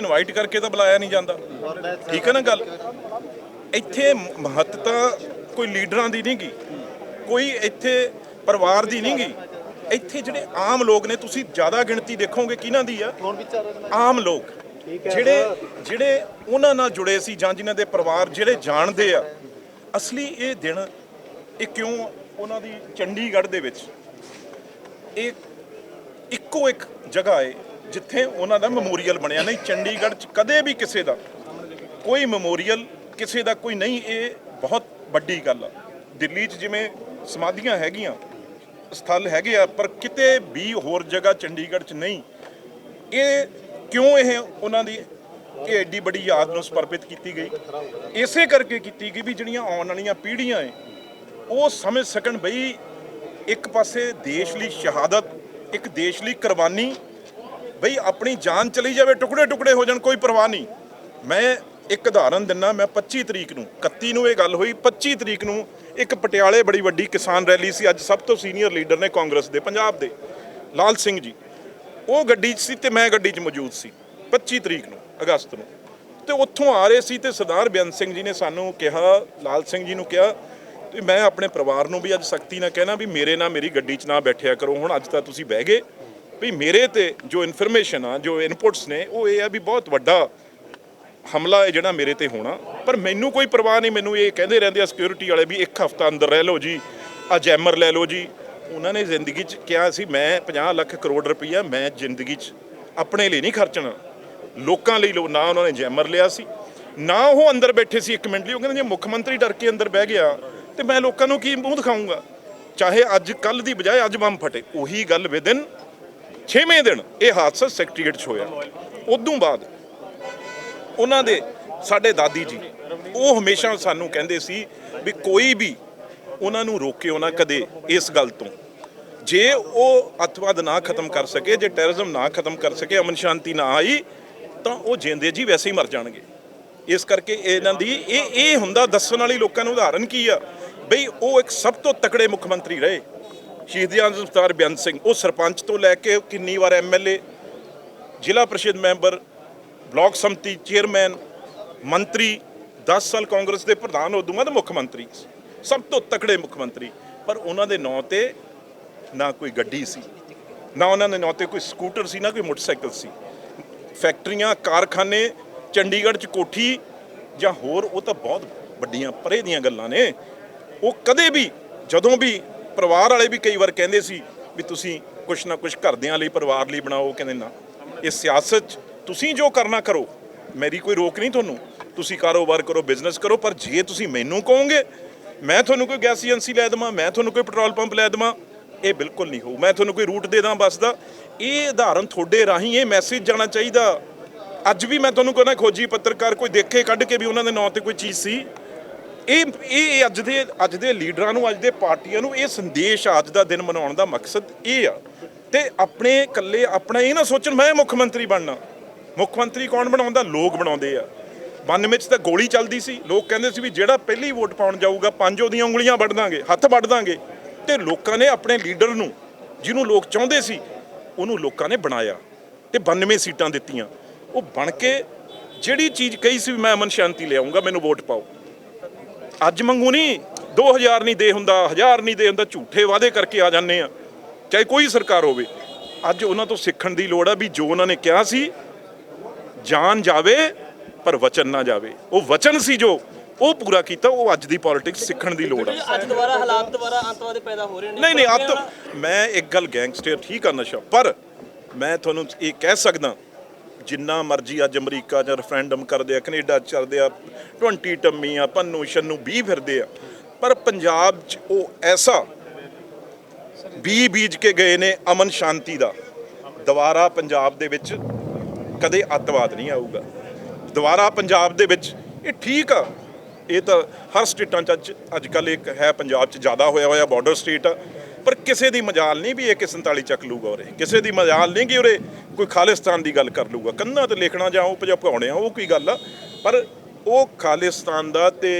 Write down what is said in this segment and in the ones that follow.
Invite ਕਰਕੇ ਤਾਂ ਬੁਲਾਇਆ ਨਹੀਂ ਜਾਂਦਾ। ਠੀਕ ਹੈ ਨਾ ਗੱਲ? ਇੱਥੇ ਮਹੱਤਤਾ ਕੋਈ ਲੀਡਰਾਂ ਦੀ ਨਹੀਂ ਗੀ ਕੋਈ ਇੱਥੇ ਪਰਿਵਾਰ ਦੀ ਨਹੀਂ ਗੀ ਇੱਥੇ ਜਿਹੜੇ ਆਮ ਲੋਕ ਨੇ, ਤੁਸੀਂ ਜ਼ਿਆਦਾ ਗਿਣਤੀ ਦੇਖੋਗੇ ਕਿਹਨਾਂ ਦੀ ਆ? ਆਮ ਲੋਕ। ਜਿਹੜੇ ਜਿਹੜੇ ਉਹਨਾਂ ਨਾਲ ਜੁੜੇ ਸੀ ਜਾਂ ਜਿਨ੍ਹਾਂ ਦੇ ਪਰਿਵਾਰ ਜਿਹੜੇ ਜਾਣਦੇ ਆ, ਅਸਲੀ ਇਹ ਦਿਨ ਇਹ ਕਿਉਂ ਉਹਨਾਂ ਦੀ ਚੰਡੀਗੜ੍ਹ ਦੇ ਵਿੱਚ? ਇਹ ਇੱਕੋ ਇੱਕ ਜਗ੍ਹਾ ਹੈ ਜਿੱਥੇ ਉਹਨਾਂ ਦਾ ਮੈਮੋਰੀਅਲ ਬਣਿਆ ਨਹੀਂ, ਚੰਡੀਗੜ੍ਹ 'ਚ ਕਦੇ ਵੀ ਕਿਸੇ ਦਾ ਕੋਈ ਮੈਮੋਰੀਅਲ, ਕਿਸੇ ਦਾ ਕੋਈ ਨਹੀਂ, ਇਹ ਬਹੁਤ ਵੱਡੀ ਗੱਲ ਆ। ਦਿੱਲੀ 'ਚ ਜਿਵੇਂ ਸਮਾਧੀਆਂ ਹੈਗੀਆਂ, ਸਥਲ ਹੈਗੇ ਆ, ਪਰ ਕਿਤੇ ਵੀ ਹੋਰ ਜਗ੍ਹਾ ਚੰਡੀਗੜ੍ਹ 'ਚ ਨਹੀਂ। ਇਹ ਕਿਉਂ ਇਹ ਉਹਨਾਂ ਦੀ ਇਹ ਐਡੀ ਬੜੀ ਯਾਦ ਨੂੰ ਸਮਰਪਿਤ ਕੀਤੀ ਗਈ? ਇਸੇ ਕਰਕੇ ਕੀਤੀ ਗਈ ਵੀ ਜਿਹੜੀਆਂ ਆਉਣ ਵਾਲੀਆਂ ਪੀੜ੍ਹੀਆਂ ਏ, ਉਹ ਸਮਝ ਸਕਣ ਬਈ ਇੱਕ ਪਾਸੇ ਦੇਸ਼ ਲਈ ਸ਼ਹਾਦਤ, ਇੱਕ ਦੇਸ਼ ਲਈ ਕੁਰਬਾਨੀ ਬਈ ਆਪਣੀ ਜਾਨ ਚਲੀ ਜਾਵੇ, ਟੁਕੜੇ ਟੁਕੜੇ ਹੋ ਜਾਣ, ਕੋਈ ਪਰਵਾਹ ਨਹੀਂ। ਮੈਂ ਇੱਕ ਉਦਾਹਰਨ ਦਿੰਨਾ, ਮੈਂ 25 ਤਰੀਕ ਨੂੰ 31 ਨੂੰ ਇਹ ਗੱਲ ਹੋਈ 25 ਤਰੀਕ ਨੂੰ ਇੱਕ ਪਟਿਆਲੇ ਬੜੀ ਵੱਡੀ ਕਿਸਾਨ ਰੈਲੀ ਸੀ, ਅੱਜ ਸਭ ਤੋਂ ਸੀਨੀਅਰ ਲੀਡਰ ਨੇ ਕਾਂਗਰਸ ਦੇ, ਪੰਜਾਬ ਦੇ, ਲਾਲ ਸਿੰਘ ਜੀ। ਉਹ ਗੱਡੀ 'ਚ ਸੀ ਤੇ ਮੈਂ ਗੱਡੀ 'ਚ ਮੌਜੂਦ ਸੀ 25 ਤਰੀਕ ਨੂੰ, ਅਗਸਤ ਨੂੰ। ਤੇ ਉੱਥੋਂ ਆ ਰਹੇ ਸੀ ਤੇ ਸਰਦਾਰ ਬੇਅੰਤ ਸਿੰਘ ਜੀ ਨੇ ਸਾਨੂੰ ਕਿਹਾ, ਲਾਲ ਸਿੰਘ ਜੀ ਨੂੰ ਕਿਹਾ ਤੇ ਮੈਂ ਆਪਣੇ ਪਰਿਵਾਰ ਨੂੰ ਵੀ ਅੱਜ ਸਖਤੀ ਨਾਲ ਕਹਿਣਾ ਵੀ ਮੇਰੇ ਨਾਲ ਮੇਰੀ ਗੱਡੀ 'ਚ ਨਾ ਬੈਠਿਆ ਕਰੋ, ਹੁਣ ਅੱਜ ਤਾਂ ਤੁਸੀਂ ਬਹਿ ਗਏ। ਵੀ ਮੇਰੇ ਤੇ ਜੋ ਇਨਫੋਰਮੇਸ਼ਨ ਆ, ਜੋ ਇਨਪੁਟਸ ਨੇ, ਉਹ ਇਹ ਆ ਵੀ ਬਹੁਤ ਵੱਡਾ ਹਮਲਾ ਹੈ ਜਿਹੜਾ ਮੇਰੇ ਤੇ ਹੋਣਾ। ਪਰ ਮੈਨੂੰ ਕੋਈ ਪਰਵਾਹ ਨਹੀਂ, ਮੈਨੂੰ ਇਹ ਕਹਿੰਦੇ ਰਹਿੰਦੇ ਆ ਸਿਕਿਉਰਿਟੀ ਵਾਲੇ ਵੀ ਇੱਕ ਹਫ਼ਤਾ ਅੰਦਰ ਰਹਿ ਲਓ ਜੀ, ਆ ਜੈਮਰ ਲੈ ਲਓ ਜੀ। ਉਹਨਾਂ ਨੇ ਜ਼ਿੰਦਗੀ 'ਚ ਕਿਹਾ ਸੀ, ਮੈਂ 50 ਲੱਖ ਕਰੋੜ ਰੁਪਈਆ ਮੈਂ ਜ਼ਿੰਦਗੀ 'ਚ ਆਪਣੇ ਲਈ ਨਹੀਂ ਖਰਚਣਾ। ਲੋਕਾਂ ਲਈ ਲੋ, ਨਾ ਉਹਨਾਂ ਨੇ ਜੈਮਰ ਲਿਆ ਸੀ, ਨਾ ਉਹ ਅੰਦਰ ਬੈਠੇ ਸੀ ਇੱਕ ਮਿੰਟ ਲਈ। ਉਹ ਕਹਿੰਦੇ ਜੇ ਮੁੱਖ ਮੰਤਰੀ ਡਰ ਕੇ ਅੰਦਰ ਬਹਿ ਗਿਆ, ਤੇ ਮੈਂ ਲੋਕਾਂ ਨੂੰ ਕੀ ਮੂੰਹ ਦਿਖਾਊਂਗਾ? ਚਾਹੇ ਅੱਜ ਕੱਲ ਦੀ ਬਜਾਏ ਅੱਜ ਬੰਮ ਫਟੇ, ਉਹੀ ਗੱਲ ਵਿਦਿਨ 6ਵੇਂ ਦਿਨ ਇਹ ਹਾਦਸਾ ਸੈਕਟਰੀਏਟ 'ਚ ਹੋਇਆ। ਉਦੋਂ ਬਾਅਦ ਉਹਨਾਂ ਦੇ ਸਾਡੇ ਦਾਦੀ ਜੀ, ਉਹ ਹਮੇਸ਼ਾ ਸਾਨੂੰ ਕਹਿੰਦੇ ਸੀ ਵੀ ਕੋਈ ਵੀ ਉਹਨਾਂ ਨੂੰ ਰੋਕਿਓ ਨਾ ਕਦੇ ਇਸ ਗੱਲ ਤੋਂ। ਜੇ ਉਹ ਅੱਤਵਾਦ ਨਾ ਖਤਮ ਕਰ ਸਕੇ, ਜੇ ਟੈਰਰਿਜ਼ਮ ਨਾ ਖਤਮ ਕਰ ਸਕੇ, ਅਮਨ ਸ਼ਾਂਤੀ ਨਾ ਆਈ, ਤਾਂ ਉਹ ਜਿੰਦੇ ਜੀ ਵੈਸੇ ਹੀ ਮਰ ਜਾਣਗੇ। ਇਸ ਕਰਕੇ ਇਹਨਾਂ ਦੀ ਇਹ ਇਹ ਹੁੰਦਾ, ਦੱਸਣ ਵਾਲੀ ਲੋਕਾਂ ਨੂੰ ਉਦਾਹਰਨ ਕੀ ਆ? ਬਈ ਉਹ ਇੱਕ ਸਭ ਤੋਂ ਤਕੜੇ ਮੁੱਖ ਮੰਤਰੀ ਰਹੇ। ਸ਼ਹੀਦ ਆਜ਼ਮ ਸਰਦਾਰ ਬੇਅੰਤ ਸਿੰਘ, ਉਹ ਸਰਪੰਚ ਤੋਂ ਲੈ ਕੇ ਕਿੰਨੀ ਵਾਰ ਐਮਐਲਏ ਜ਼ਿਲ੍ਹਾ ਪ੍ਰੀਸ਼ਦ ਮੈਂਬਰ, ਬਲਾਕ ਸੰਮਤੀ ਚੇਅਰਮੈਨ, ਮੰਤਰੀ 10 ਸਾਲ ਕਾਂਗਰਸ ਦੇ ਪ੍ਰਧਾਨ ਉਦੋਂ ਬਾਅਦ ਮੁੱਖ ਮੰਤਰੀ ਸਭ ਤੋਂ ਤਕੜੇ ਮੁੱਖ ਮੰਤਰੀ। ਪਰ ਉਹਨਾਂ ਦੇ ਨਾਂ ਤੇ ਨਾ ਕੋਈ ਗੱਡੀ ਸੀ, ਨਾ ਉਹਨਾਂ ਦੇ ਨਾਂ ਤੇ ਕੋਈ ਸਕੂਟਰ ਸੀ, ਨਾ ਕੋਈ ਮੋਟਰਸਾਈਕਲ ਸੀ। ਫੈਕਟਰੀਆਂ, ਕਾਰਖਾਨੇ, ਚੰਡੀਗੜ੍ਹ 'ਚ ਕੋਠੀ ਜਾਂ ਹੋਰ, ਉਹ ਤਾਂ ਬਹੁਤ ਵੱਡੀਆਂ, ਪਰੇ ਦੀਆਂ ਗੱਲਾਂ ਨੇ। ਉਹ ਕਦੇ ਵੀ, ਜਦੋਂ ਵੀ ਪਰਿਵਾਰ ਵਾਲੇ ਵੀ ਕਈ ਵਾਰ ਕਹਿੰਦੇ ਸੀ ਵੀ ਤੁਸੀਂ ਕੁਛ ਨਾ ਕੁਛ ਘਰਦਿਆਂ ਲਈ, ਪਰਿਵਾਰ ਲਈ ਬਣਾਓ ਕਹਿੰਦੇ ਨਾ, ਇਹ ਸਿਆਸਤ 'ਚ ਤੁਸੀਂ ਜੋ ਕਰਨਾ ਕਰੋ, ਮੇਰੀ ਕੋਈ ਰੋਕ ਨਹੀਂ ਤੁਹਾਨੂੰ। ਤੁਸੀਂ ਕਾਰੋਬਾਰ ਕਰੋ ਬਿਜ਼ਨਸ ਕਰੋ, ਪਰ ਜੇ ਤੁਸੀਂ ਮੈਨੂੰ ਕਹੋਗੇ, ਮੈਂ ਤੁਹਾਨੂੰ ਕੋਈ ਗੈਸ ਏਜੰਸੀ ਲੈ ਦੇਵਾਂ, ਮੈਂ ਤੁਹਾਨੂੰ ਕੋਈ ਪੈਟਰੋਲ ਪੰਪ ਲੈ ਦੇਵਾਂ, ਇਹ ਬਿਲਕੁਲ ਨਹੀਂ ਹੋਊ। ਮੈਂ ਤੁਹਾਨੂੰ ਕੋਈ ਰੂਟ ਦੇ ਦਾਂ ਬੱਸ ਦਾ। ਇਹ ਉਦਾਹਰਨ ਤੁਹਾਡੇ ਰਾਹੀਂ ਇਹ ਮੈਸੇਜ ਜਾਣਾ ਚਾਹੀਦਾ। ਅੱਜ ਵੀ ਮੈਂ ਤੁਹਾਨੂੰ ਕਹਿੰਦਾ, ਖੋਜੀ ਪੱਤਰਕਾਰ ਕੋਈ ਦੇਖੇ, ਕੱਢ ਕੇ ਵੀ ਉਹਨਾਂ ਦੇ ਨਾਂ ਤੇ ਕੋਈ ਚੀਜ਼ ਸੀ। ਇਹ ਇਹ ਅੱਜ ਦੇ ਅੱਜ ਦੇ ਲੀਡਰਾਂ ਨੂੰ ਅੱਜ ਦੇ ਪਾਰਟੀਆਂ ਨੂੰ ਇਹ ਸੰਦੇਸ਼ ਅੱਜ ਦਾ ਦਿਨ ਮਨਾਉਣ ਦਾ ਮਕਸਦ ਇਹ ਆ। ਤੇ ਆਪਣੇ ਇਕੱਲੇ ਆਪਣਾ ਇਹ ਨਾ ਸੋਚਣ, ਮੈਂ ਮੁੱਖ ਮੰਤਰੀ ਬਣਨਾ। ਮੁੱਖ ਮੰਤਰੀ ਕੌਣ ਬਣਾਉਂਦਾ ਲੋਕ ਬਣਾਉਂਦੇ ਆ। 92 ਚ ਤਾਂ ਗੋਲੀ ਚੱਲਦੀ ਸੀ। ਲੋਕ ਕਹਿੰਦੇ ਸੀ ਵੀ ਜਿਹੜਾ ਪਹਿਲੀ ਵੋਟ ਪਾਉਣ ਜਾਊਗਾ, ਪੰਜ ਉਹਦੀਆਂ ਉਂਗਲੀਆਂ ਵੱਢ ਦਾਂਗੇ, ਹੱਥ ਵੱਢ ਦਾਂਗੇ। ਤੇ ਲੋਕਾਂ ਨੇ ਆਪਣੇ ਲੀਡਰ ਨੂੰ, ਜਿਹਨੂੰ ਲੋਕ ਚਾਹੁੰਦੇ ਸੀ, ਉਹਨੂੰ ਲੋਕਾਂ ਨੇ ਬਣਾਇਆ ਤੇ 92 ਸੀਟਾਂ ਦਿੱਤੀਆਂ। ਉਹ ਬਣ ਕੇ ਜਿਹੜੀ ਚੀਜ਼ ਕਹੀ ਸੀ ਵੀ ਮੈਂ ਅਮਨ ਸ਼ਾਂਤੀ ਲਿਆਉਂਗਾ ਮੈਨੂੰ ਵੋਟ ਪਾਓ। ਅੱਜ ਮੰਗੂ ਨਹੀਂ 2000 ਨਹੀਂ ਦੇ ਹੁੰਦਾ 1000 ਨਹੀਂ ਦੇ ਹੁੰਦਾ ਝੂਠੇ ਵਾਅਦੇ ਕਰਕੇ ਆ ਜਾਂਦੇ ਆ। ਚਾਹੇ ਕੋਈ ਸਰਕਾਰ ਹੋਵੇ। ਅੱਜ ਉਹਨਾਂ ਤੋਂ ਸਿੱਖਣ ਦੀ ਲੋੜ ਆ ਵੀ ਜੋ ਉਹਨਾਂ ਨੇ ਕਿਹਾ ਸੀ ਜਾਨ ਜਾਵੇ ਪਰ ਵਚਨ ਨਾ ਜਾਵੇ। ਉਹ ਵਚਨ ਸੀ ਜੋ ਉਹ ਪੂਰਾ ਕੀਤਾ ਉਹ ਅੱਜ ਦੀ ਪੋਲਿਟਿਕਸ ਸਿੱਖਣ ਦੀ ਲੋੜ ਆ। ਅੱਜ ਦੁਬਾਰਾ ਹਾਲਾਤ ਦੁਬਾਰਾ ਅੰਤਵਾਦ ਪੈਦਾ ਹੋ ਰਹੇ ਨੇ। ਨਹੀਂ ਨਹੀਂ ਆਪ ਤਾਂ ਮੈਂ ਇੱਕ ਗੱਲ ਗੈਂਗਸਟਰ ਠੀਕ ਆ ਨਸ਼ਾ ਪਰ ਮੈਂ ਤੁਹਾਨੂੰ ਇਹ ਕਹਿ ਸਕਦਾ ਜਿੰਨਾ ਮਰਜ਼ੀ ਅੱਜ ਅਮਰੀਕਾ 'ਚ ਰੈਫਰੈਂਡਮ ਕਰਦੇ ਆ, ਕੈਨੇਡਾ 'ਚ ਚੱਲਦੇ ਆ 20 ਟੰਮੀ ਆ ਪੰਨੂ ਛੰਨੂ 20 ਫਿਰਦੇ ਆ। ਪਰ ਪੰਜਾਬ 'ਚ ਉਹ ਐਸਾ ਬੀ ਬੀਜ ਕੇ ਗਏ ਨੇ ਅਮਨ ਸ਼ਾਂਤੀ ਦਾ। ਦੁਬਾਰਾ ਪੰਜਾਬ ਦੇ ਵਿੱਚ ਕਦੇ ਅੱਤਵਾਦ ਨਹੀਂ ਆਊਗਾ। ਦੁਬਾਰਾ ਪੰਜਾਬ ਦੇ ਵਿੱਚ ਇਹ ਠੀਕ ਆ। ਇਹ ਤਾਂ ਹਰ ਸਟੇਟਾਂ 'ਚ ਅੱਜ- ਅੱਜ ਕੱਲ ਇੱਕ ਹੈ, ਪੰਜਾਬ 'ਚ ਜ਼ਿਆਦਾ ਹੋਇਆ ਹੋਇਆ ਬਾਰਡਰ ਸਟੇਟ ਆ। ਪਰ ਕਿਸੇ ਦੀ ਮਜਾਲ ਨਹੀਂ ਵੀ ਇਹ ਕਿ 47 ਚੱਕ ਲੂਗਾ ਉਰੇ। ਕਿਸੇ ਦੀ ਮਜਾਲ ਨਹੀਂ ਕਿ ਉਰੇ ਕੋਈ ਖਾਲਿਸਤਾਨ ਦੀ ਗੱਲ ਕਰ ਲੂਗਾ ਕੰਨਾਂ ਤੇ ਲਿਖਣਾ ਜਾਂ ਉਹ ਭਜਪਾਉਣੇ ਆ ਉਹ ਕੀ ਗੱਲ ਆ। ਪਰ ਉਹ ਖਾਲਿਸਤਾਨ ਦਾ ਤੇ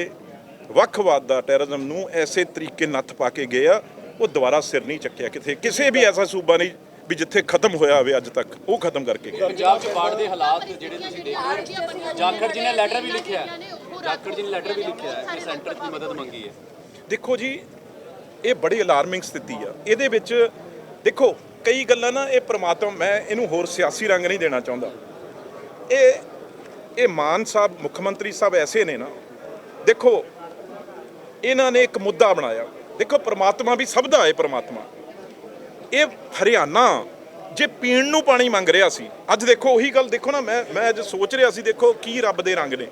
ਵੱਖਵਾਦ ਦਾ ਟੈਰਰਿਜ਼ਮ ਨੂੰ ਐਸੇ ਤਰੀਕੇ ਨੱਥ ਪਾ ਕੇ ਗਏ ਆ ਉਹ ਦੁਬਾਰਾ ਸਿਰ ਨਹੀਂ ਚੱਕਿਆ ਕਿਥੇ। ਕਿਸੇ ਵੀ ਐਸਾ ਸੂਬਾ ਨਹੀਂ ਵੀ ਜਿੱਥੇ ਖਤਮ ਹੋਇਆ ਹੋਵੇ ਅੱਜ ਤੱਕ ਉਹ ਖਤਮ ਕਰਕੇ ਗਏ। ਪੰਜਾਬ 'ਚ ਬਾੜ ਦੇ ਹਾਲਾਤ ਜਿਹੜੇ ਤੁਸੀਂ ਦੇਖ ਰਹੇ ਹੋ ਜਾਖੜ ਜੀ ਨੇ ਲੈਟਰ ਵੀ ਲਿਖਿਆ ਜਾਖੜ ਜੀ ਨੇ ਲੈਟਰ ਵੀ ਲਿਖਿਆ ਹੈ ਕਿ ਸੈਂਟਰ ਦੀ ਮਦਦ ਮੰਗੀ ਹੈ। ਦੇਖੋ ਜੀ ਇਹ ਬੜੀ ਅਲਾਰਮਿੰਗ ਸਥਿਤੀ ਆ। ਇਹਦੇ ਵਿੱਚ ਦੇਖੋ, ਕਈ ਗੱਲਾਂ ਨਾ ਇਹ ਪ੍ਰਮਾਤਮਾ, ਮੈਂ ਇਹਨੂੰ ਹੋਰ ਸਿਆਸੀ ਰੰਗ ਨਹੀਂ ਦੇਣਾ ਚਾਹੁੰਦਾ। ਇਹ ਇਹ ਮਾਨ ਸਾਹਿਬ, ਮੁੱਖ ਮੰਤਰੀ ਸਾਹਿਬ ਐਸੇ ਨੇ ਨਾ। ਦੇਖੋ, ਇਹਨਾਂ ਨੇ ਇੱਕ ਮੁੱਦਾ ਬਣਾਇਆ। ਦੇਖੋ, ਪ੍ਰਮਾਤਮਾ ਵੀ ਸਭ ਦਾ ਹੈ, ਪ੍ਰਮਾਤਮਾ। ਇਹ ਹਰਿਆਣਾ, ਜੇ ਪੀਣ ਨੂੰ ਪਾਣੀ ਮੰਗ ਰਿਹਾ ਸੀ, ਅੱਜ ਦੇਖੋ, ਉਹੀ ਗੱਲ ਦੇਖੋ ਨਾ, ਮੈਂ ਮੈਂ ਅੱਜ ਸੋਚ ਰਿਹਾ ਸੀ, ਦੇਖੋ, ਕੀ ਰੱਬ ਦੇ ਰੰਗ ਨੇ।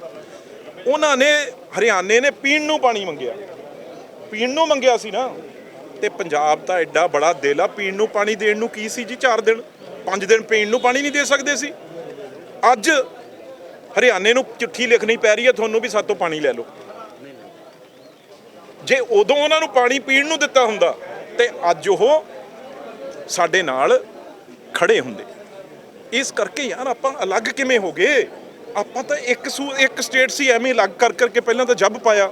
ਉਹਨਾਂ ਨੇ, ਹਰਿਆਣੇ ਨੇ ਪੀਣ ਨੂੰ ਪਾਣੀ ਮੰਗਿਆ। ਪੀਣ ਨੂੰ ਮੰਗਿਆ ਸੀ ਨਾ, ਤੇ ਪੰਜਾਬ ਤਾਂ ਐਡਾ ਬੜਾ ਦਿਲ ਆ ਪੀਣ ਨੂੰ ਪਾਣੀ ਦੇਣ ਨੂੰ। ਕੀ ਸੀ ਜੀ 4 ਦਿਨ? 5 ਦਿਨ ਪੀਣ ਨੂੰ ਪਾਣੀ ਨਹੀਂ ਦੇ ਸਕਦੇ ਸੀ। ਅੱਜ ਹਰਿਆਣੇ ਨੂੰ ਚਿੱਠੀ ਲਿਖਣੀ ਪੈ ਰਹੀ ਹੈ, ਤੁਹਾਨੂੰ ਵੀ ਸਾਤੋਂ ਪਾਣੀ ਲੈ ਲਓ। ਜੇ ਉਦੋਂ ਉਹਨਾਂ ਨੂੰ ਪਾਣੀ ਪੀਣ ਨੂੰ ਦਿੱਤਾ ਹੁੰਦਾ, ਤੇ ਅੱਜ ਉਹ ਸਾਡੇ ਨਾਲ ਖੜੇ ਹੁੰਦੇ। ਇਸ ਕਰਕੇ ਯਾਰ ਆਪਾਂ ਅਲੱਗ ਕਿਵੇਂ ਹੋ ਗਏ? ਆਪਾਂ ਤਾਂ ਇੱਕ ਸੂ ਇੱਕ ਸਟੇਟ ਸੀ, ਐਵੇਂ ਅਲੱਗ ਕਰ ਕਰਕੇ ਪਹਿਲਾਂ ਤਾਂ ਜੱਬ ਪਾਇਆ।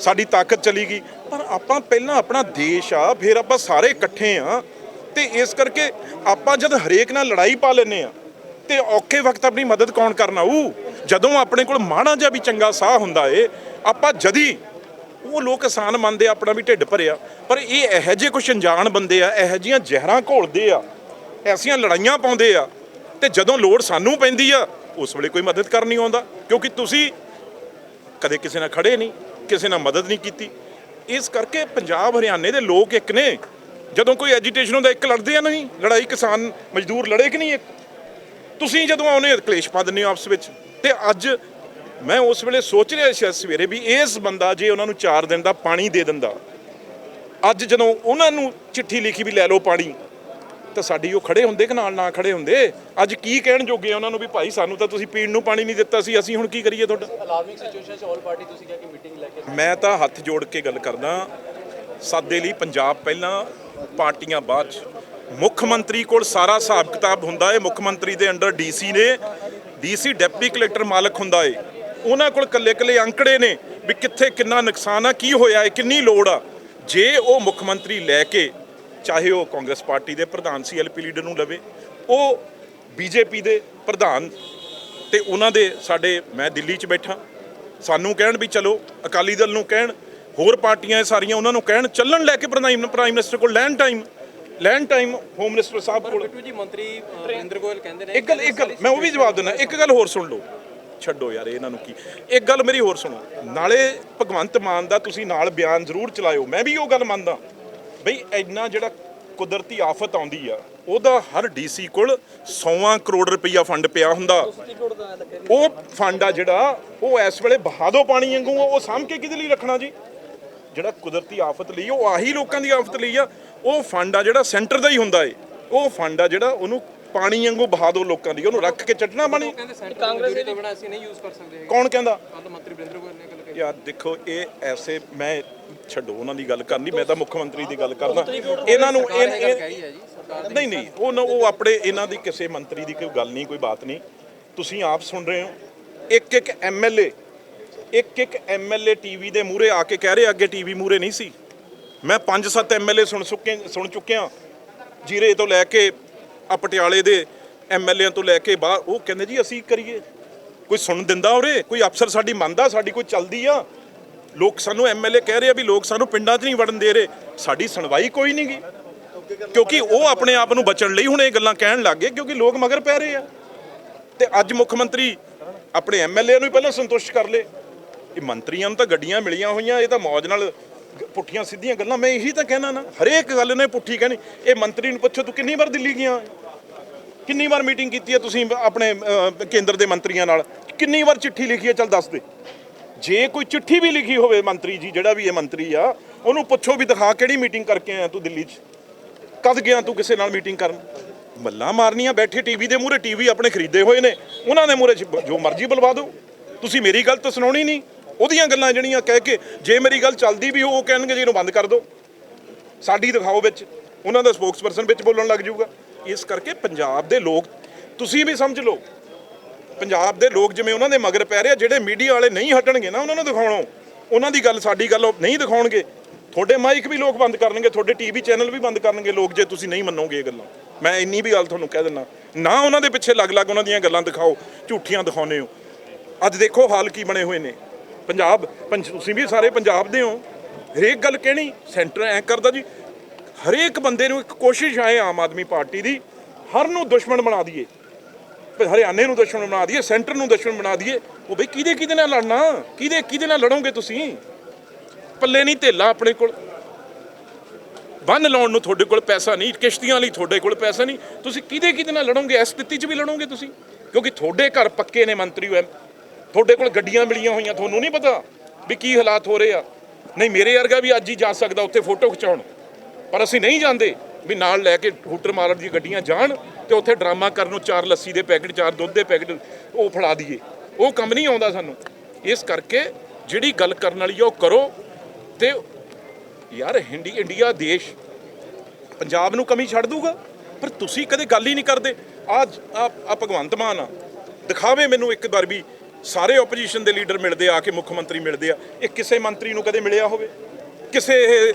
ਸਾਡੀ ਤਾਕਤ ਚਲੀ ਗਈ। ਪਰ ਆਪਾਂ ਪਹਿਲਾਂ ਆਪਣਾ ਦੇਸ਼ ਆ, ਫਿਰ ਆਪਾਂ ਸਾਰੇ ਇਕੱਠੇ ਆ। ਤੇ ਇਸ ਕਰਕੇ ਆਪਾਂ ਜਦ ਹਰੇਕ ਨਾਲ ਲੜਾਈ ਪਾ ਲੈਨੇ ਆ, ਤੇ ਔਖੇ ਵਕਤ ਆਪਣੀ ਮਦਦ ਕੌਣ ਕਰਨ ਆਊ? ਜਦੋਂ ਆਪਣੇ ਕੋਲ ਮਾੜਾ ਜਿਹਾ ਵੀ ਚੰਗਾ ਸਾਹ ਹੁੰਦਾ ਏ, ਆਪਾਂ ਜਦੀ ਉਹ ਲੋਕ ਆਸਾਨ ਮੰਨਦੇ ਆਪਣਾ ਵੀ ਢਿੱਡ ਭਰਿਆ ਪਰ ਇਹ ਇਹੋ ਜਿਹੇ ਕੁਛ ਅਣਜਾਣ ਬੰਦੇ ਆ, ਇਹੋ ਜਿਹੀਆਂ ਜ਼ਹਿਰਾਂ ਘੋਲਦੇ ਆ, ਐਸੀਆਂ ਲੜਾਈਆਂ ਪਾਉਂਦੇ ਆ, ਤੇ ਜਦੋਂ ਲੋੜ ਸਾਨੂੰ ਪੈਂਦੀ ਆ, ਉਸ ਵੇਲੇ ਕੋਈ ਮਦਦ ਕਰਨ ਨਹੀਂ ਆਉਂਦਾ। ਕਿਉਂਕਿ ਤੁਸੀਂ ਕਦੇ ਕਿਸੇ ਨਾਲ ਖੜੇ ਨਹੀਂ। ਕਿਸੇ ਨਾਲ ਮਦਦ ਨਹੀਂ ਕੀਤੀ। ਇਸ ਕਰਕੇ ਪੰਜਾਬ, ਹਰਿਆਣੇ ਦੇ ਲੋਕ ਇੱਕ ਨੇ, ਜਦੋਂ ਕੋਈ ਐਜੀਟੇਸ਼ਨ ਹੁੰਦਾ, ਇੱਕ ਲੜਦੇ ਆ ਨਹੀਂ। ਲੜਾਈ ਕਿਸਾਨ ਮਜ਼ਦੂਰ ਲੜੇ ਕਿ ਨਹੀਂ ਇੱਕ? ਤੁਸੀਂ ਜਦੋਂ ਆਉਨੇ ਕਲੇਸ਼ ਪਾ ਦਿੰਦੇ ਹੋ ਆਪਸ ਵਿੱਚ। ਤੇ ਅੱਜ ਮੈਂ ਉਸ ਵੇਲੇ ਸੋਚ ਰਿਹਾ ਸੀ ਸਵੇਰੇ ਵੀ ਇਸ ਬੰਦਾ ਜੇ ਉਹਨਾਂ ਨੂੰ 4 ਦਿਨ ਦਾ ਪਾਣੀ ਦੇ ਦਿੰਦਾ, ਅੱਜ ਜਦੋਂ ਉਹਨਾਂ ਨੂੰ ਚਿੱਠੀ ਲਿਖੀ ਵੀ ਲੈ ਲਓ ਪਾਣੀ ਤਾਂ ਸਾਡੀ ਉਹ ਖੜੇ ਹੁੰਦੇ ਕਿ ਨਾਲ ਨਾ ਖੜੇ ਹੁੰਦੇ? ਅੱਜ ਕੀ ਕਹਿਣ ਜੋਗੇ ਆ ਉਹਨਾਂ ਨੂੰ ਵੀ ਭਾਈ ਸਾਨੂੰ ਤਾਂ ਤੁਸੀਂ ਪੀਣ ਨੂੰ ਪਾਣੀ ਨਹੀਂ ਦਿੱਤਾ ਸੀ ਅਸੀਂ ਹੁਣ ਕੀ ਕਰੀਏ ਤੁਹਾਡਾ? ਅਲਾਰਮਿੰਗ ਸਿਚੁਏਸ਼ਨ 'ਚ ਆਲ ਪਾਰਟੀ ਤੁਸੀਂ ਕਿਹਾ ਕਿ ਮੀਟਿੰਗ ਲੈ ਕੇ ਮੈਂ ਤਾਂ ਹੱਥ ਜੋੜ ਕੇ ਗੱਲ ਕਰਦਾ ਸਾਦੇ ਲਈ ਪੰਜਾਬ ਪਹਿਲਾਂ ਪਾਰਟੀਆਂ ਬਾਅਦ ਚ। ਮੁੱਖ ਮੰਤਰੀ ਕੋਲ ਸਾਰਾ ਹਿਸਾਬ ਕਿਤਾਬ ਹੁੰਦਾ ਹੈ ਮੁੱਖ ਮੰਤਰੀ ਦੇ ਅੰਡਰ ਡੀਸੀ ਨੇ ਡੀਸੀ ਡਿਪਟੀ ਕਲੈਕਟਰ ਮਾਲਕ ਹੁੰਦਾ ਏ। ਉਹਨਾਂ ਕੋਲ ਕੱਲੇ ਕੱਲੇ ਅੰਕੜੇ ਨੇ ਵੀ ਕਿੱਥੇ ਕਿੰਨਾ ਨੁਕਸਾਨ ਆ ਕੀ ਹੋਇਆ ਹੈ ਕਿੰਨੀ ਲੋੜ ਆ। ਜੇ ਉਹ ਮੁੱਖ ਮੰਤਰੀ ਲੈ ਕੇ ਚਾਹੇ ਉਹ ਕਾਂਗਰਸ ਪਾਰਟੀ ਦੇ ਪ੍ਰਧਾਨ ਸੀ ਐਲਪੀ ਲੀਡਰ ਨੂੰ ਲਵੇ ਉਹ ਬੀਜੇਪੀ ਦੇ ਪ੍ਰਧਾਨ ਤੇ ਉਹਨਾਂ ਦੇ ਸਾਡੇ ਮੈਂ ਦਿੱਲੀ 'ਚ ਬੈਠਾ ਸਾਨੂੰ ਕਹਿਣ ਵੀ ਚਲੋ ਅਕਾਲੀ ਦਲ ਨੂੰ ਕਹਿਣ ਹੋਰ ਪਾਰਟੀਆਂ ਸਾਰੀਆਂ ਉਹਨਾਂ ਨੂੰ ਕਹਿਣ ਚੱਲਣ ਲੈ ਕੇ ਪ੍ਰਾਈਮ ਪ੍ਰਾਈਮ ਮਿਨਿਸਟਰ ਕੋਲ ਲੈਣ ਟਾਈਮ ਲੈਣ ਟਾਈਮ ਹੋਮ ਮਿਨਿਸਟਰ ਸਾਹਿਬ ਕੋਲ। ਬਿੱਟੂ ਜੀ ਮੰਤਰੀ ਨਰਿੰਦਰ ਗੋਇਲ ਕਹਿੰਦੇ ਨੇ ਇੱਕ ਗੱਲ ਇੱਕ ਗੱਲ ਮੈਂ ਉਹ ਵੀ ਜਵਾਬ ਦਿੰਦਾ ਇੱਕ ਗੱਲ ਹੋਰ ਸੁਣ ਲਓ। ਛੱਡੋ ਯਾਰ ਇਹਨਾਂ ਨੂੰ ਕੀ ਇੱਕ ਗੱਲ ਮੇਰੀ ਹੋਰ ਸੁਣੋ। ਨਾਲੇ ਭਗਵੰਤ ਮਾਨ ਦਾ ਤੁਸੀਂ ਨਾਲ ਬਿਆਨ ਜ਼ਰੂਰ ਚਲਾਇਓ ਮੈਂ ਵੀ ਉਹ ਗੱਲ ਮੰਨਦਾ। ਬਈ ਇੰਨਾ ਜਿਹੜਾ ਕੁਦਰਤੀ ਆਫਤ ਆਉਂਦੀ ਆ ਉਹਦਾ ਹਰ ਡੀਸੀ ਕੋਲ 100 ਕਰੋੜ ਰੁਪਈਆ ਫੰਡ ਪਿਆ ਹੁੰਦਾ। ਉਹ ਫੰਡ ਆ ਜਿਹੜਾ ਉਹ ਇਸ ਵੇਲੇ ਬਹਾਦੋ ਪਾਣੀ ਵਾਂਗੂ ਆ, ਉਹ ਸਾਂਭ ਕੇ ਕਿਹਦੇ ਲਈ ਰੱਖਣਾ ਜੀ? ਜਿਹੜਾ ਕੁਦਰਤੀ ਆਫਤ ਲਈ ਉਹ ਆਹੀ ਲੋਕਾਂ ਦੀ ਆਫਤ ਲਈ ਆ। ਉਹ ਫੰਡ ਆ ਜਿਹੜਾ ਸੈਂਟਰ ਦਾ ਹੀ ਹੁੰਦਾ ਏ। ਉਹ ਫੰਡ ਆ ਜਿਹੜਾ ਉਹਨੂੰ ਪਾਣੀ ਵਾਂਗੂ ਬਹਾ ਦਿਓ ਲੋਕਾਂ ਦੀ ਉਹਨੂੰ ਰੱਖ ਕੇ ਚੱਟਣਾ ਪਾਣੀ। ਕਾਂਗਰਸ ਤੋਂ ਬਿਨਾਂ ਅਸੀਂ ਨਹੀਂ ਯੂਜ਼ ਕਰ ਸਕਦੇ ਕੌਣ ਕਹਿੰਦਾ? ਕੱਲ ਮੰਤਰੀ ਨਰਿੰਦਰ ਗੋਇਲ ਨੇ ਗੱਲ ਕਹੀ। ਯਾਰ ਦੇਖੋ ਇਹ ਐਸੇ ਮੈਂ ਛੱਡੋ ਉਹਨਾਂ ਦੀ ਗੱਲ ਕਰਨੀ ਮੈਂ ਤਾਂ ਮੁੱਖ ਮੰਤਰੀ ਦੀ ਗੱਲ ਕਰਦਾ। ਇਹਨਾਂ ਨੂੰ ਨਹੀਂ ਨਹੀਂ ਉਹ ਉਹ ਆਪਣੇ ਇਹਨਾਂ ਦੀ ਕਿਸੇ ਮੰਤਰੀ ਦੀ ਕੋਈ ਗੱਲ ਨਹੀਂ ਕੋਈ ਬਾਤ ਨਹੀਂ। ਤੁਸੀਂ ਆਪ ਸੁਣ ਰਹੇ ਹੋ। ਇੱਕ ਇੱਕ ਐਮਐਲਏ ਇੱਕ ਇੱਕ ਐਮਐਲਏ ਟੀਵੀ ਦੇ ਮੂਹਰੇ ਆ ਕੇ ਕਹਿ ਰਹੇ ਅੱਗੇ ਟੀਵੀ ਮੂਹਰੇ ਨਹੀਂ ਸੀ। ਮੈਂ 5-7 ਐਮਐਲਏ ਸੁਣ ਚੁੱਕੇ ਸੁਣ ਚੁੱਕਿਆ। ਜੀਰੇ ਤੋਂ ਲੈ ਕੇ ਆ ਪਟਿਆਲੇ ਦੇ ਐਮਐਲਏਆਂ ਤੋਂ ਲੈ ਕੇ ਬਾਹਰ, ਉਹ ਕਹਿੰਦੇ ਜੀ ਅਸੀਂ ਕਰੀਏ। ਕੋਈ ਸੁਣ ਦਿੰਦਾ ਉਰੇ? ਕੋਈ ਅਫਸਰ ਸਾਡੀ ਮੰਨਦਾ, ਸਾਡੀ ਕੋਈ ਚੱਲਦੀ ਆ? ਲੋਕ ਸਾਨੂੰ ਐਮਐਲਏ ਕਹਿ ਰਹੇ ਆ ਵੀ ਲੋਕ ਸਾਨੂੰ ਪਿੰਡਾਂ 'ਚ ਨਹੀਂ ਵੜਨ ਦੇ ਰਹੇ। ਸਾਡੀ ਸੁਣਵਾਈ ਕੋਈ ਨਹੀਂ ਗੀ। ਕਿਉਂਕਿ ਉਹ ਆਪਣੇ ਆਪ ਨੂੰ ਬਚਣ ਲਈ ਹੁਣ ਇਹ ਗੱਲਾਂ ਕਹਿਣ ਲੱਗ ਗਏ, ਕਿਉਂਕਿ ਲੋਕ ਮਗਰ ਪੈ ਰਹੇ ਆ। ਤੇ ਅੱਜ ਮੁੱਖ ਮੰਤਰੀ ਆਪਣੇ ਐਮਐਲਏ ਨੂੰ ਹੀ ਪਹਿਲਾਂ ਸੰਤੁਸ਼ਟ ਕਰ ਲੇ ਇਹ ਮੰਤਰੀਆਂ ਨੂੰ ਤਾਂ ਗੱਡੀਆਂ ਮਿਲੀਆਂ ਹੋਈਆਂ, ਇਹ ਤਾਂ ਮੌਜ ਨਾਲ ਪੁੱਠੀਆਂ ਸਿੱਧੀਆਂ ਗੱਲਾਂ, ਮੈਂ ਇਹੀ ਤਾਂ ਕਹਿਣਾ ਨਾ, ਹਰੇਕ ਗੱਲ ਨੇ ਪੁੱਠੀ ਕਹਿਣੀ। ਇਹ ਮੰਤਰੀ ਨੂੰ ਪੁੱਛੋ, ਤੂੰ ਕਿੰਨੀ ਵਾਰ ਦਿੱਲੀ ਗਿਆ? ਕਿੰਨੀ ਵਾਰ ਮੀਟਿੰਗ ਕੀਤੀ ਹੈ ਤੁਸੀਂ ਆਪਣੇ ਕੇਂਦਰ ਦੇ ਮੰਤਰੀਆਂ ਨਾਲ? ਕਿੰਨੀ ਵਾਰ ਚਿੱਠੀ ਲਿਖੀ ਹੈ? ਚੱਲ ਦੱਸ ਦੇ। ਜੇ ਕੋਈ ਚਿੱਠੀ ਵੀ ਲਿਖੀ ਹੋਵੇ ਮੰਤਰੀ ਜੀ, ਜਿਹੜਾ ਵੀ ਇਹ ਮੰਤਰੀ ਆ, ਉਹਨੂੰ ਪੁੱਛੋ ਵੀ ਦਿਖਾ ਕਿਹੜੀ ਮੀਟਿੰਗ ਕਰਕੇ ਆਇਆ ਤੂੰ ਦਿੱਲੀ 'ਚ? ਕਦ ਗਿਆ ਤੂੰ ਕਿਸੇ ਨਾਲ ਮੀਟਿੰਗ ਕਰਨ? ਮੱਲਾਂ ਮਾਰਨੀਆਂ, ਬੈਠੇ ਟੀਵੀ ਦੇ ਮੂਹਰੇ, ਟੀਵੀ ਆਪਣੇ ਖਰੀਦੇ ਹੋਏ ਨੇ। ਉਹਨਾਂ ਦੇ ਮੂਹਰੇ ਜੋ ਮਰਜ਼ੀ ਬੁਲਵਾ ਦਿਓ। ਤੁਸੀਂ ਮੇਰੀ ਗੱਲ ਤਾਂ ਸੁਣਾਉਣੀ ਨਹੀਂ। ਉਹਦੀਆਂ ਗੱਲਾਂ ਜਿਹੜੀਆਂ ਕਹਿ ਕੇ ਜੇ ਮੇਰੀ ਗੱਲ ਚੱਲਦੀ ਵੀ ਉਹ ਕਹਿਣਗੇ ਜੀ ਇਹਨੂੰ ਬੰਦ ਕਰ ਦਿਓ। ਸਾਡੀ ਦਿਖਾਓ ਵਿੱਚ। ਉਹਨਾਂ ਦਾ ਸਪੋਕਸਪਰਸਨ ਵਿੱਚ ਬੋਲਣ ਲੱਗ ਜਾਊਗਾ। ਇਸ ਕਰਕੇ ਪੰਜਾਬ ਦੇ ਲੋਕ, ਤੁਸੀਂ ਵੀ ਸਮਝ ਲਓ, ਪੰਜਾਬ ਦੇ ਲੋਕ ਜਿਵੇਂ ਉਹਨਾਂ ਦੇ ਮਗਰ ਪੈ ਰਹੇ ਜਿਹੜੇ ਮੀਡੀਆ ਵਾਲੇ ਨਹੀਂ ਹਟਣਗੇ ਨਾ, ਉਹਨਾਂ ਨੂੰ ਦਿਖਾਉਣੋਂ। ਉਹਨਾਂ ਦੀ ਗੱਲ ਸਾਡੀ ਗੱਲ ਉਹ ਨਹੀਂ ਦਿਖਾਉਣਗੇ। ਤੁਹਾਡੇ ਮਾਈਕ ਵੀ ਲੋਕ ਬੰਦ ਕਰਨਗੇ, ਤੁਹਾਡੇ ਟੀਵੀ ਚੈਨਲ ਵੀ ਬੰਦ ਕਰਨਗੇ ਲੋਕ, ਜੇ ਤੁਸੀਂ ਨਹੀਂ ਮੰਨੋਗੇ ਇਹ ਗੱਲਾਂ। ਮੈਂ ਇੰਨੀ ਵੀ ਗੱਲ ਤੁਹਾਨੂੰ ਕਹਿ ਦਿੰਦਾ। ਨਾ ਉਹਨਾਂ ਦੇ ਪਿੱਛੇ ਲੱਗ-ਲੱਗ ਉਹਨਾਂ ਦੀਆਂ ਗੱਲਾਂ ਦਿਖਾਓ, ਝੂਠੀਆਂ ਦਿਖਾਉਂਦੇ ਹੋ। ਅੱਜ ਦੇਖੋ ਹਾਲ ਕੀ ਬਣੇ ਹੋਏ ਨੇ। ਪੰਜਾਬ, ਪੰਜ- ਤੁਸੀਂ ਵੀ ਸਾਰੇ ਪੰਜਾਬ ਦੇ ਹੋ। ਹਰੇਕ ਗੱਲ ਕਹਿਣੀ, ਸੈਂਟਰ ਐਂ ਕਰਦਾ ਜੀ। ਹਰੇਕ ਬੰਦੇ ਨੂੰ ਇੱਕ ਕੋਸ਼ਿਸ਼ ਆਏ ਆਮ ਆਦਮੀ ਪਾਰਟੀ ਦੀ, ਹਰ ਨੂੰ ਦੁਸ਼ਮਣ ਬਣਾ ਦਈਏ। ਹਰਿਆਣੇ ਨੂੰ ਦੁਸ਼ਮਣ ਬਣਾ ਦਈਏ, ਸੈਂਟਰ ਨੂੰ ਦੁਸ਼ਮਣ ਬਣਾ ਦਈਏ। ਉਹ ਬਈ ਕਿਹਦੇ ਕਿਹਦੇ ਨਾਲ ਲੜਨਾ? ਕਿਹਦੇ ਕਿਹਦੇ ਨਾਲ ਲੜੋਗੇ ਤੁਸੀਂ? ਪੱਲੇ ਨਹੀਂ ਧੇਲਾ ਆਪਣੇ ਕੋਲ। ਬੰਨ ਲਾਉਣ ਨੂੰ ਤੁਹਾਡੇ ਕੋਲ ਪੈਸਾ ਨਹੀਂ, ਕਿਸ਼ਤੀਆਂ ਲਈ ਤੁਹਾਡੇ ਕੋਲ ਪੈਸਾ ਨਹੀਂ। ਤੁਸੀਂ ਕਿਹਦੇ ਕਿਹਦੇ ਨਾਲ ਲੜੋਗੇ? ਇਸ ਸਥਿਤੀ 'ਚ ਵੀ ਲੜੋਗੇ ਤੁਸੀਂ? ਕਿਉਂਕਿ ਤੁਹਾਡੇ ਘਰ ਪੱਕੇ ਨੇ ਮੰਤਰੀ ਹੋਏ। ਤੁਹਾਡੇ ਕੋਲ ਗੱਡੀਆਂ ਮਿਲੀਆਂ ਹੋਈਆਂ, ਤੁਹਾਨੂੰ ਨਹੀਂ ਪਤਾ ਵੀ ਕੀ ਹਾਲਾਤ ਹੋ ਰਹੇ ਆ। ਨਹੀਂ, ਮੇਰੇ ਵਰਗਾ ਵੀ ਅੱਜ ਹੀ ਜਾ ਸਕਦਾ, ਉੱਥੇ ਫੋਟੋ ਖਿਚਾਉਣ। ਪਰ ਅਸੀਂ ਨਹੀਂ ਜਾਂਦੇ ਵੀ ਨਾਲ ਲੈ ਕੇ ਹੂਟਰ ਮਾਰਨ ਦੀਆਂ ਗੱਡੀਆਂ ਜਾਣ ਤੇ ਉੱਥੇ ਡਰਾਮਾ ਕਰਨ ਨੂੰ ਚਾਰ ਲੱਸੀ ਦੇ ਪੈਕਟ ਚਾਰ ਦੁੱਧ ਦੇ ਪੈਕਟ ਉਹ ਫੜਾ ਦਈਏ। ਉਹ ਕੰਮ ਨਹੀਂ ਆਉਂਦਾ ਸਾਨੂੰ। ਇਸ ਕਰਕੇ ਜਿਹੜੀ ਗੱਲ ਕਰਨ ਵਾਲੀ ਆ ਉਹ ਕਰੋ। ਤੇ ਯਾਰ ਹਿੰਦੀ ਇੰਡੀਆ ਦੇਸ਼ ਪੰਜਾਬ ਨੂੰ ਕਮੀ ਛੱਡ ਦੂਗਾ ਪਰ ਤੁਸੀਂ ਕਦੇ ਗੱਲ ਹੀ ਨਹੀਂ ਕਰਦੇ। ਅੱਜ ਆ ਆ ਭਗਵੰਤ ਮਾਨ ਆ। ਦਿਖਾਵੇ ਮੈਨੂੰ ਇੱਕ ਵਾਰ ਵੀ ਸਾਰੇ ਆਪੋਜੀਸ਼ਨ ਦੇ ਲੀਡਰ ਮਿਲਦੇ ਆ ਕੇ ਮੁੱਖ ਮੰਤਰੀ ਮਿਲਦੇ ਆ। ਇਹ ਕਿਸੇ ਮੰਤਰੀ ਨੂੰ ਕਦੇ ਮਿਲਿਆ ਹੋਵੇ? ਕਿਸੇ ਇਹ,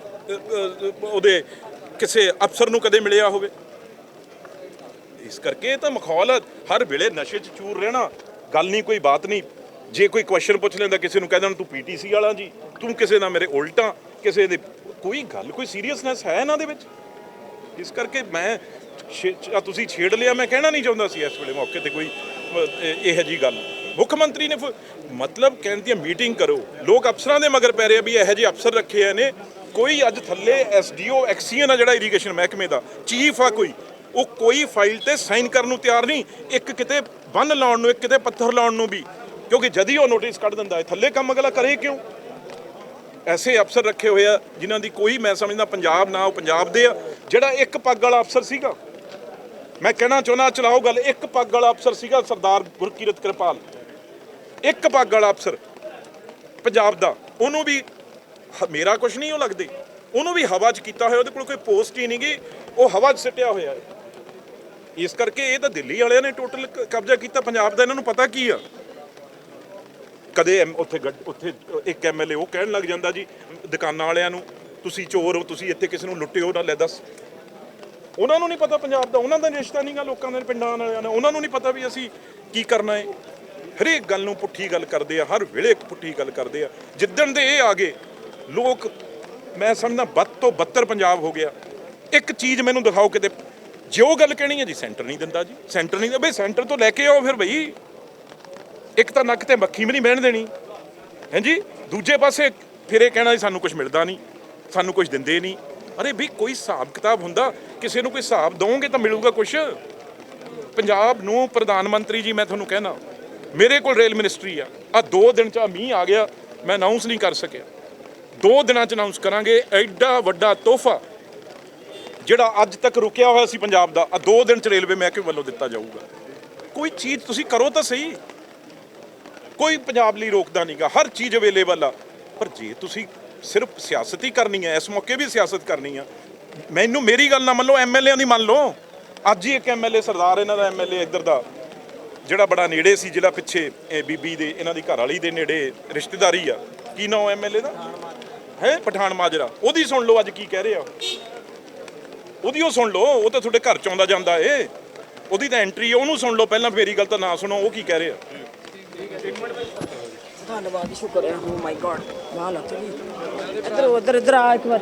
ਉਹਦੇ ਕਿਸੇ ਅਫਸਰ ਨੂੰ ਕਦੇ ਮਿਲਿਆ ਹੋਵੇ? ਇਸ ਕਰਕੇ ਇਹ ਤਾਂ ਮਖੌਲ ਹਰ ਵੇਲੇ ਨਸ਼ੇ 'ਚ ਚੂਰ ਰਹਿਣਾ ਗੱਲ ਨਹੀਂ, ਕੋਈ ਬਾਤ ਨਹੀਂ। ਜੇ ਕੋਈ ਕੁਐਸਚਨ ਪੁੱਛ ਲੈਂਦਾ, ਕਿਸੇ ਨੂੰ ਕਹਿ ਦੇਣਾ ਤੂੰ ਪੀਟੀਸੀ ਵਾਲਾ ਜੀ, ਤੂੰ ਕਿਸੇ ਦਾ ਮੇਰੇ ਉਲਟਾ, ਕਿਸੇ ਦੇ ਕੋਈ ਗੱਲ, ਕੋਈ ਸੀਰੀਅਸਨੈਸ ਹੈ ਇਹਨਾਂ ਦੇ ਵਿੱਚ? ਇਸ ਕਰਕੇ ਮੈਂ ਛੇ- ਤੁਸੀਂ ਛੇੜ ਲਿਆ, ਮੈਂ ਕਹਿਣਾ ਨਹੀਂ ਚਾਹੁੰਦਾ ਸੀ ਇਸ ਵੇਲੇ ਮੌਕੇ ਤੇ ਕੋਈ ਇਹ ਇਹੋ ਜੀ ਗੱਲ। ਮੁੱਖ ਮੰਤਰੀ ਨੇ ਫਿਰ- ਮਤਲਬ ਕਹਿੰਦੀ ਹੈ ਮੀਟਿੰਗ ਕਰੋ। ਲੋਕ ਅਫਸਰਾਂ ਦੇ ਮਗਰ ਪੈ ਰਹੇ ਆ ਵੀ ਇਹੋ ਜਿਹੇ ਅਫਸਰ ਰੱਖੇ ਆ ਨੇ। ਕੋਈ ਅੱਜ ਥੱਲੇ ਐਸਡੀਓ ਐਕਸੀਅਨ ਆ ਜਿਹੜਾ ਇਰੀਗੇਸ਼ਨ ਮਹਿਕਮੇ ਦਾ ਚੀਫ ਆ ਕੋਈ, ਉਹ ਕੋਈ ਫਾਈਲ ਤੇ ਸਾਈਨ ਕਰਨ ਨੂੰ ਤਿਆਰ ਨਹੀਂ, ਇੱਕ ਕਿਤੇ ਬੰਨ ਲਾਉਣ ਨੂੰ, ਇੱਕ ਕਿਤੇ ਪੱਥਰ ਲਾਉਣ ਨੂੰ ਵੀ, ਕਿਉਂਕਿ ਜਦ ਉਹ ਨੋਟਿਸ ਕੱਢ ਦਿੰਦਾ ਹੈ, ਥੱਲੇ ਕੰਮ ਅਗਲਾ ਕਰੇ ਕਿਉਂ? ਐਸੇ ਅਫਸਰ ਰੱਖੇ ਹੋਏ ਆ, ਜਿਨ੍ਹਾਂ ਦੀ ਕੋਈ ਮੈਂ ਸਮਝਦਾ ਪੰਜਾਬ ਨਾ, ਉਹ ਪੰਜਾਬ ਦੇ ਆ, ਜਿਹੜਾ ਇੱਕ ਪੱਗ ਵਾਲਾ ਅਫਸਰ ਸੀਗਾ। ਮੈਂ ਕਹਿਣਾ ਚਾਹੁੰਦਾ, ਚਲਾਓ ਗੱਲ, ਇੱਕ ਪੱਗ ਵਾਲਾ ਅਫਸਰ ਸੀਗਾ, ਸਰਦਾਰ ਗੁਰਕੀਰਤ ਕਿਰਪਾਲ। ਇੱਕ ਪੱਗ ਵਾਲਾ ਅਫਸਰ, ਪੰਜਾਬ ਦਾ, ਉਹਨੂੰ ਵੀ ਮੇਰਾ ਕੁਝ ਨਹੀਂ ਉਹ ਲੱਗਦੇ। ਉਹਨੂੰ ਵੀ ਹਵਾ 'ਚ ਕੀਤਾ ਹੋਇਆ, ਉਹਦੇ ਕੋਲ ਕੋਈ ਪੋਸਟ ਹੀ ਨਹੀਂਗੀ। ਉਹ ਹਵਾ 'ਚ ਸਿੱਟਿਆ ਹੋਇਆ ਹੈ। ਇਸ ਕਰਕੇ ਇਹ ਤਾਂ ਦਿੱਲੀ ਵਾਲਿਆਂ ਨੇ ਟੋਟਲ ਕਬਜ਼ਾ ਕੀਤਾ। ਪੰਜਾਬ ਦਾ ਇਹਨਾਂ ਨੂੰ ਪਤਾ ਕੀ ਆ? ਕਦੇ ਐਮ- ਉੱਥੇ ਗੱਡ- ਉੱਥੇ ਇੱਕ ਐਮਐਲਏ ਉਹ ਕਹਿਣ ਲੱਗ ਜਾਂਦਾ ਜੀ, ਦੁਕਾਨਾਂ ਵਾਲਿਆਂ ਨੂੰ, ਤੁਸੀਂ ਚੋਰ ਹੋ, ਤੁਸੀਂ ਇੱਥੇ ਕਿਸੇ ਨੂੰ ਲੁੱਟਿਓ ਨਾ, ਲੈ ਦੱਸ। ਉਹਨਾਂ ਨੂੰ ਨਹੀਂ ਪਤਾ ਪੰਜਾਬ ਦਾ। ਉਹਨਾਂ ਦਾ ਰਿਸ਼ਤਾ ਨਹੀਂਗਾ ਲੋਕਾਂ ਦੇ, ਪਿੰਡਾਂ ਵਾਲਿਆਂ ਨਾਲ ਉਹਨਾਂ ਨੂੰ ਨਹੀਂ ਪਤਾ ਵੀ ਅਸੀਂ ਕੀ ਕਰਨਾ ਹੈ। ਹਰੇਕ ਗੱਲ ਨੂੰ ਪੁੱਠੀ ਗੱਲ ਕਰਦੇ ਆ, ਹਰ ਵੇਲੇ ਇੱਕ ਪੁੱਠੀ ਗੱਲ ਕਰਦੇ ਆ। ਜਿੱਦਣ ਦੇ ਇਹ ਆ ਗਏ ਲੋਕ, ਮੈਂ ਸਮਝਦਾ ਵੱਧ ਤੋਂ ਬੱਤਰ ਪੰਜਾਬ ਹੋ ਗਿਆ। ਇੱਕ ਚੀਜ਼ ਮੈਨੂੰ ਦਿਖਾਓ ਕਿਤੇ। ਜੇ ਉਹ ਗੱਲ ਕਹਿਣੀ ਹੈ ਜੀ, ਸੈਂਟਰ ਨਹੀਂ ਦਿੰਦਾ ਜੀ। ਸੈਂਟਰ ਨਹੀਂ, ਬਈ ਸੈਂਟਰ ਤੋਂ ਲੈ ਕੇ ਆਓ ਫਿਰ ਬਈ। ਇੱਕ ਤਾਂ ਨੱਕ ਤੇ ਮੱਖੀ ਵੀ ਨਹੀਂ ਬਹਿਣ ਦੇਣੀ। ਹਾਂਜੀ? ਦੂਜੇ ਪਾਸੇ ਫਿਰ ਇਹ ਕਹਿਣਾ ਜੀ, ਸਾਨੂੰ ਕੁਝ ਮਿਲਦਾ ਨਹੀਂ। ਸਾਨੂੰ ਕੁਝ ਦਿੰਦੇ ਨਹੀਂ। ਅਰੇ ਵੀ ਕੋਈ ਹਿਸਾਬ ਕਿਤਾਬ ਹੁੰਦਾ। ਕਿਸੇ ਨੂੰ ਕੋਈ ਹਿਸਾਬ ਦਵੋਗੇ ਤਾਂ ਮਿਲੂਗਾ ਕੁਝ ਪੰਜਾਬ ਨੂੰ ਪ੍ਰਧਾਨ ਮੰਤਰੀ ਜੀ, ਮੈਂ ਤੁਹਾਨੂੰ ਕਹਿਣਾ। ਮੇਰੇ ਕੋਲ ਰੇਲ ਮਿਨਿਸਟਰੀ ਆ। ਆ ਦੋ ਦਿਨ ਚ ਆਹ ਮੀਂਹ ਆ ਗਿਆ। ਮੈਂ ਅਨਾਉਂਸ ਨਹੀਂ ਕਰ ਸਕਿਆ। ਦੋ ਦਿਨਾਂ ਚ ਅਨਾਉਂਸ ਕਰਾਂਗੇ, ਐਡਾ ਵੱਡਾ ਤੋਹਫਾ ਜਿਹੜਾ ਅੱਜ ਤੱਕ ਰੁਕਿਆ ਹੋਇਆ ਸੀ ਪੰਜਾਬ ਦਾ। ਆ ਦੋ ਦਿਨ ਚ ਰੇਲਵੇ ਮਹਿਕਮੇ ਵੱਲੋਂ ਦਿੱਤਾ ਜਾਊਗਾ। ਕੋਈ ਚੀਜ਼ ਤੁਸੀਂ ਕਰੋ ਤਾਂ ਸਹੀ। ਕੋਈ ਪੰਜਾਬ ਲਈ ਰੋਕਦਾ ਨਹੀਂਗਾ ਹਰ ਚੀਜ਼ ਅਵੇਲੇਬਲ ਆ। ਪਰ ਜੇ ਤੁਸੀਂ ਸਿਰਫ ਸਿਆਸਤ ਹੀ ਕਰਨੀ ਹੈ, ਇਸ ਮੌਕੇ ਵੀ ਸਿਆਸਤ ਕਰਨੀ ਆ, ਮੈਨੂੰ ਮੇਰੀ ਗੱਲ ਨਾ ਮੰਨ ਲਓ ਐਮਐਲਏਆਂ ਦੀ ਮੰਨ ਲਓ। ਅੱਜ ਹੀ ਇੱਕ ਐਮਐਲਏ ਸਰਦਾਰ, ਇਹਨਾਂ ਦਾ ਐਮਐਲਏ ਇੱਧਰ ਦਾ, ਜਿਹੜਾ ਬੜਾ ਨੇੜੇ ਸੀ ਜਿਹੜਾ ਪਿੱਛੇ ਇਹ ਬੀਬੀ ਦੇ, ਇਹਨਾਂ ਦੀ ਘਰ ਵਾਲੀ ਦੇ ਨੇੜੇ ਰਿਸ਼ਤੇਦਾਰੀ ਆ। ਕੀ ਨਾਮ ਐਮਐਲਏ ਦਾ? ਹੈ ਪਠਾਨ ਮਾਜਰਾ? ਉਹਦੀ ਸੁਣ ਲਓ ਅੱਜ ਕੀ ਕਹਿ ਰਿਹਾ ਉਹਦੀ ਉਹ ਸੁਣ ਲਓ, ਉਹ ਤਾਂ ਤੁਹਾਡੇ ਘਰ ਚ ਆਉਂਦਾ ਜਾਂਦਾ ਏ। ਉਹਦੀ ਤਾਂ ਐਂਟਰੀ ਹੈ ਉਹਨੂੰ ਸੁਣ ਲਓ, ਪਹਿਲਾਂ ਫੇਰੀ ਗੱਲ ਤਾਂ ਨਾ ਸੁਣੋ, ਉਹ ਕੀ ਕਹਿ ਰਿਹਾ ਧੰਨਵਾਦ ਸ਼ੁਕਰ ਹੈ। ਓ ਮਾਈ ਗॉड ਵਾਹ ਲੱਤ ਇੱਧਰ ਉੱਧਰ ਇੱਧਰ ਆ, ਇੱਕ ਵਾਰ।